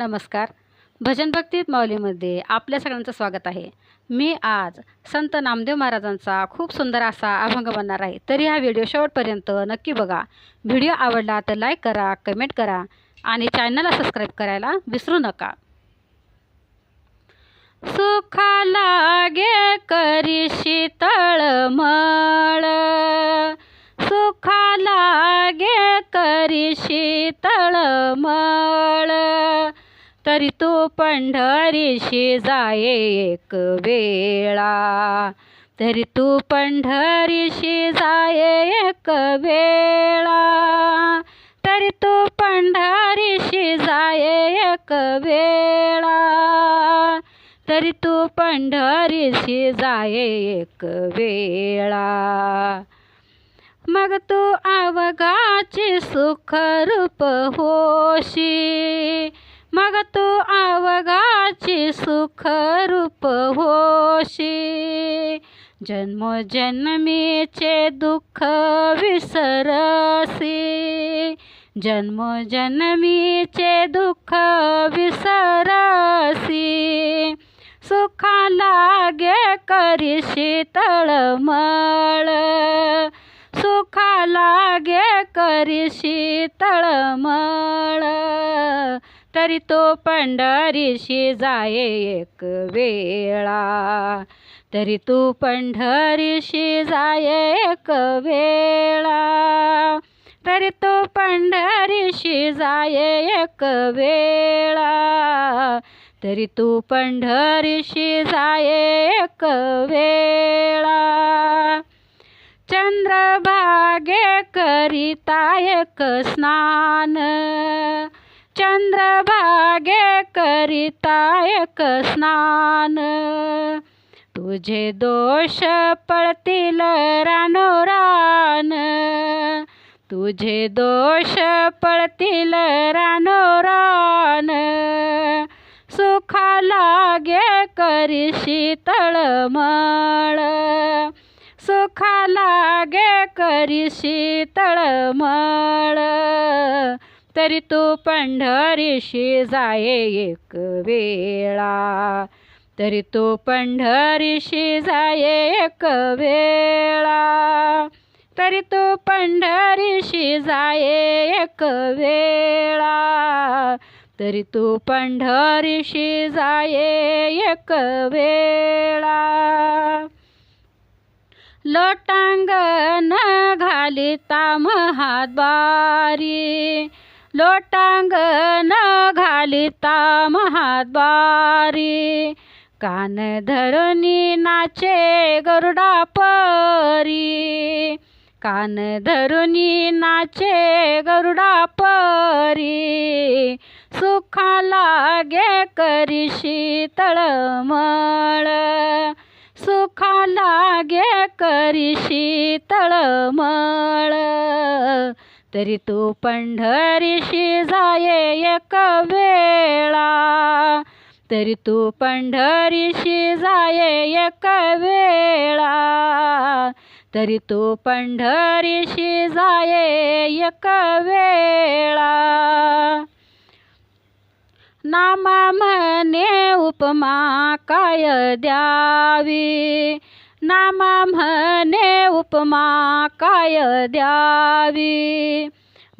नमस्कार. भजन भक्तीत माऊलीमध्ये आपल्या सगळ्यांचं स्वागत आहे. मी आज संत नामदेव महाराजांचा खूप सुंदर असा अभंग बनणार आहे. तरी हा व्हिडिओ शेवटपर्यंत नक्की बघा. व्हिडिओ आवडला तर लाईक करा कमेंट करा आणि चॅनलला सबस्क्राईब करायला विसरू नका. सुखा लागे करी शीतळ मळ. सुखा लागे करी शीतळ मळ. तरी तू पंढरीशी जाये एक वेळा. तरी तू पंढरीशी जाये एक वेळा. तरी तू पंढरीशी जाये एक वेळा. तरी तू पंढरीशी जाये एक वेळा. मग तू अवघाची सुखरूप होशी मग तू सुख रूप होशी जन्मोजन्मीचे दुःख विसरसी. जन्मोजन्मीचे दुःख विसरसी. सुखा लागे करी शीतळमळ सुखा लागे करी शीतळमळ तरी तो पंढरीशी जाये एक वेळा. तरी तू पंढरीशी जाये एक वेळा. तरी तो पंढरीशी जाये एक वेळा. तरी तू पंढरीशी जाये एक वेळा. चंद्रभागे करिता एक स्नान. चंद्रभागे करिता एक स्नान. तुझे दोष पळतील रानोरान तुझे दोष पळतील रानोरान सुखा लागे करी शीतळमळ सुखा लागे करी शीतळमळ तरी तू पंढरीशी जाये एक वेळा. तरी तू पंढरीशी जाये एक वेळा. तरी तू पंढरीशी जाये एक वेळा. तरी तू पंढरीशी जाये एक वेळा. लोटांगण घालिता महाद्वारी. लोटांगण घालिता महाद्वारी कान धरुनी नाचे गरुडा परी. कान धरुनी नाचे गरुडा परी. सुखा लागे करी शीतळमळ सुखा लागे करी शीतळमळ तरी तू पंढरीशी जाये एक वेळा. तरी तू पंढरीशी जाये एक वेळा. तरी तू पंढरीशी जाये एक वेळा. नामा म्हणे उपमा काय द्यावी? नामा म्हणे उपमा काय द्यावी?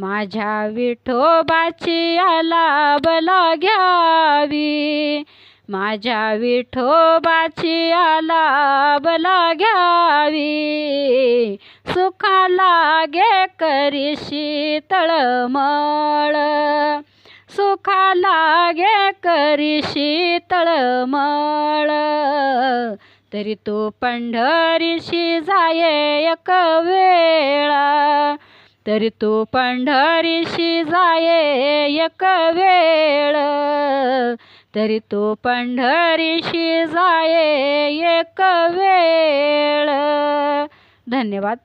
माझ्या विठोबाची आलाबला घ्यावी माझ्या विठोबाची आलाबला घ्यावी सुखा लागे करी शीतळमळ सुखा लागे करी शीतळमळ तरी तू पंढरीशी जाये एक वेळा. तरी तू पंढरीशी जाये एक वेळ. तरी तू पंढरीशी जाये एक वेळ. धन्यवाद.